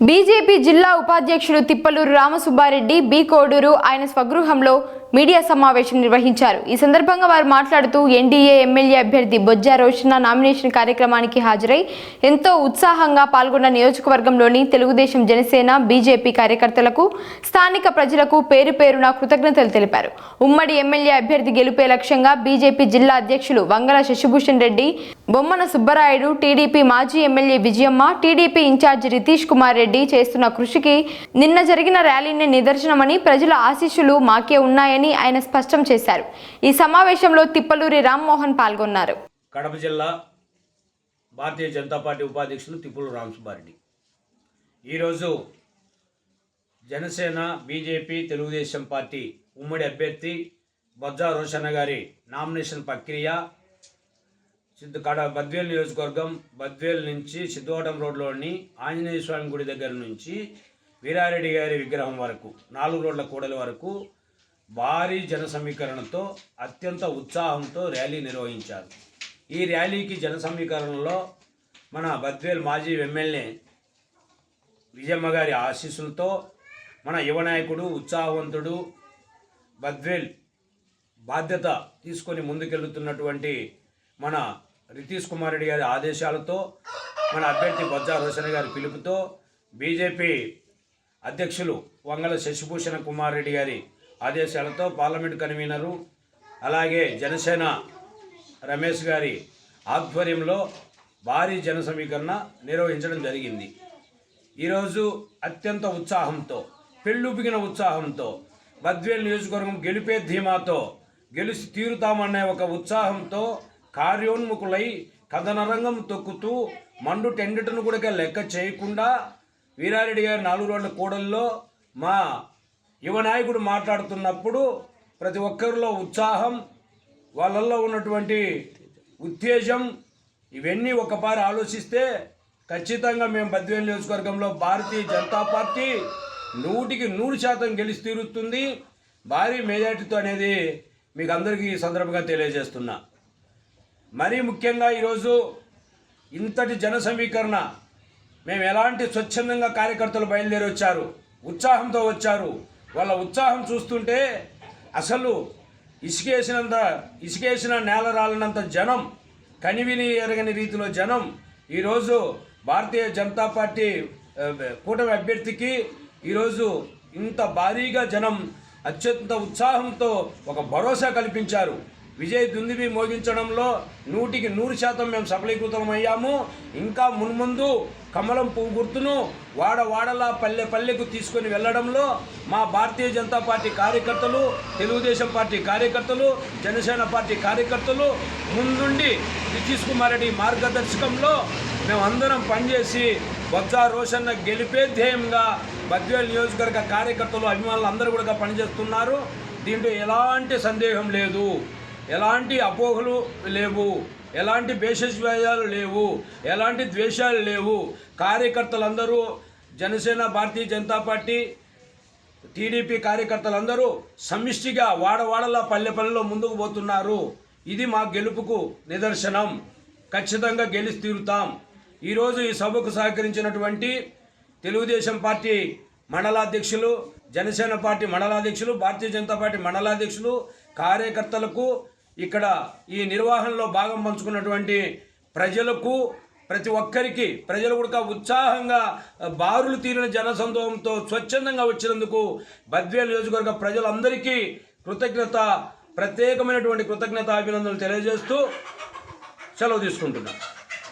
BJP జిల్లా ఉపాధ్యక్షుడు Tippaluru Ramasubba Reddy B Koduru ఆయన స్వగృహంలో మీడియా సమావేశం నిర్వహించారు. ఈ సందర్భంగా వారు మాట్లాడుతూ ఎన్డీఏ ఎమ్మెల్యే అభ్యర్థి బొజ్జా రోషన్న నామినేషన్ కార్యక్రమానికి హాజరై ఎంతో ఉత్సాహంగా పాల్గొన్న నియోజకవర్గంలోని తెలుగుదేశం జనసేన బీజేపీ కార్యకర్తలకు స్థానిక ప్రజలకు పేరు పేరున కృతజ్ఞతలు తెలిపారు. ఉమ్మడి ఎమ్మెల్యే అభ్యర్థి గెలుపే లక్ష్యంగా బీజేపీ జిల్లా అధ్యక్షులు వంగల శశిభూషణ్ రెడ్డి బొమ్మన సుబ్బరాయుడు టీడీపీ మాజీ MLA Vijayamma TDP incharge Ritesh Kumar Reddy చేస్తున్న కృషికి నిన్న జరిగిన ర్యాలీని నిదర్శనమని ప్రజల ఆశీస్సులు మాకే ఉన్నాయని ఆయన స్పష్టం చేశారు. ఈ సమావేశంలో తిప్పలూరి రామ్మోహన్ పాల్గొన్నారు. కడప జిల్లా భారతీయ జనతా పార్టీ ఉపాధ్యక్షులు తిప్పులు రామసుబ్బారెడ్డి. ఈరోజు జనసేన బీజేపీ తెలుగుదేశం పార్టీ ఉమ్మడి అభ్యర్థి బొజ్జా రోషన్న గారి నామినేషన్ ప్రక్రియ సిద్ధ కడ బద్వేల్ నియోజకవర్గం బద్వేల్ నుంచి సిద్ధవటం రోడ్లోని ఆంజనేయ స్వామి గుడి దగ్గర నుంచి వీరారెడ్డి గారి విగ్రహం వరకు నాలుగు రోడ్ల కూడలి వరకు భారీ జన సమీకరణతో అత్యంత ఉత్సాహంతో ర్యాలీ నిర్వహించారు. ఈ ర్యాలీకి జన సమీకరణలో మన బద్వేల్ మాజీ ఎమ్మెల్యే విజయమ్మ గారి ఆశీస్సులతో మన యువ నాయకుడు ఉత్సాహవంతుడు బద్వేల్ బాధ్యత తీసుకొని ముందుకెళ్తున్నటువంటి మన రితీష్ కుమార్ రెడ్డి గారి ఆదేశాలతో మన అభ్యర్థి బొజ్జా రోషన్ గారి పిలుపుతో బీజేపీ అధ్యక్షులు వంగల శశిభూషణ కుమార్ రెడ్డి గారి ఆదేశాలతో పార్లమెంట్ కన్వీనరు అలాగే జనసేన రమేష్ గారి ఆధ్వర్యంలో భారీ జన సమీకరణ నిర్వహించడం జరిగింది. ఈరోజు అత్యంత ఉత్సాహంతో పెళ్ళుపిగిన ఉత్సాహంతో బద్వేల్ నియోజకవర్గం గెలిపే ధీమాతో గెలిచి తీరుతామనే ఒక ఉత్సాహంతో కార్యోన్ముఖులై కథనరంగం తొక్కుతూ మండు టెండటను కూడా లెక్క చేయకుండా వీరారెడ్డి గారి నాలుగు రోడ్ల కూడల్లో మా యువ నాయకుడు మాట్లాడుతున్నప్పుడు ప్రతి ఒక్కరిలో ఉత్సాహం వాళ్ళల్లో ఉన్నటువంటి ఉత్తేజం ఇవన్నీ ఒకపారి ఆలోచిస్తే ఖచ్చితంగా మేము బద్వేలు నియోజకవర్గంలో భారతీయ జనతా పార్టీ నూటికి నూరు శాతం గెలిచి తీరుతుంది. భారీ మెజార్టీతో అనేది మీకు అందరికీ ఈ సందర్భంగా తెలియజేస్తున్నా. మరీ ముఖ్యంగా ఈరోజు ఇంతటి జన సమీకరణ మేము ఎలాంటి స్వచ్ఛందంగా కార్యకర్తలు బయలుదేరి వచ్చారు ఉత్సాహంతో వచ్చారు వాళ్ళ ఉత్సాహం చూస్తుంటే అసలు ఇసుకేసినంత ఇసుకేసిన నేల రాలినంత జనం కనివిని ఎరగని రీతిలో జనం ఈరోజు భారతీయ జనతా పార్టీ కూటమి అభ్యర్థికి ఈరోజు ఇంత భారీగా జనం అత్యంత ఉత్సాహంతో ఒక భరోసా కల్పించారు. విజయ్ దుందుబి మోగించడంలో నూటికి నూరు శాతం మేము సఫలీకృతమయ్యాము ఇంకా మున్ముందు కమలం పువ్వు గుర్తును వాడ వాడలా పల్లె పల్లెకు తీసుకొని వెళ్ళడంలో మా భారతీయ జనతా పార్టీ కార్యకర్తలు తెలుగుదేశం పార్టీ కార్యకర్తలు జనసేన పార్టీ కార్యకర్తలు ముందుండి నితీష్ కుమార్ రెడ్డి మార్గదర్శకంలో మేమందరం పనిచేసి బొత్స రోషన్న గెలిపే ధ్యేయంగా బద్వేల్ నియోజకవర్గ కార్యకర్తలు అభిమానులు అందరూ కూడా పనిచేస్తున్నారు. దీంట్లో ఎలాంటి సందేహం లేదు. ఎలాంటి అపోహలు లేవు ఎలాంటి భేషజాలు లేవు ఎలాంటి ద్వేషాలు లేవు. కార్యకర్తలందరూ జనసేన భారతీయ జనతా పార్టీ టీడీపీ కార్యకర్తలందరూ సమిష్టిగా వాడవాడలా పల్లె పల్లెలో ముందుకు పోతున్నారు. ఇది మా గెలుపుకు నిదర్శనం. ఖచ్చితంగా గెలిచి తీరుతాం. ఈరోజు ఈ సభకు సహకరించినటువంటి తెలుగుదేశం పార్టీ మండలాధ్యక్షులు జనసేన పార్టీ మండలాధ్యక్షులు భారతీయ జనతా పార్టీ మండలాధ్యక్షులు కార్యకర్తలకు ఇక్కడ ఈ నిర్వహణలో భాగం పంచుకున్నటువంటి ప్రజలకు ప్రతి ఒక్కరికి ప్రజలు కూడా ఉత్సాహంగా బారులు తీరిన జనసందోహంతో స్వచ్ఛందంగా వచ్చినందుకు బద్వేలు నియోజకవర్గ ప్రజలందరికీ కృతజ్ఞత ప్రత్యేకమైనటువంటి కృతజ్ఞత అభినందనలు తెలియజేస్తూ సెలవు తీసుకుంటున్నాను.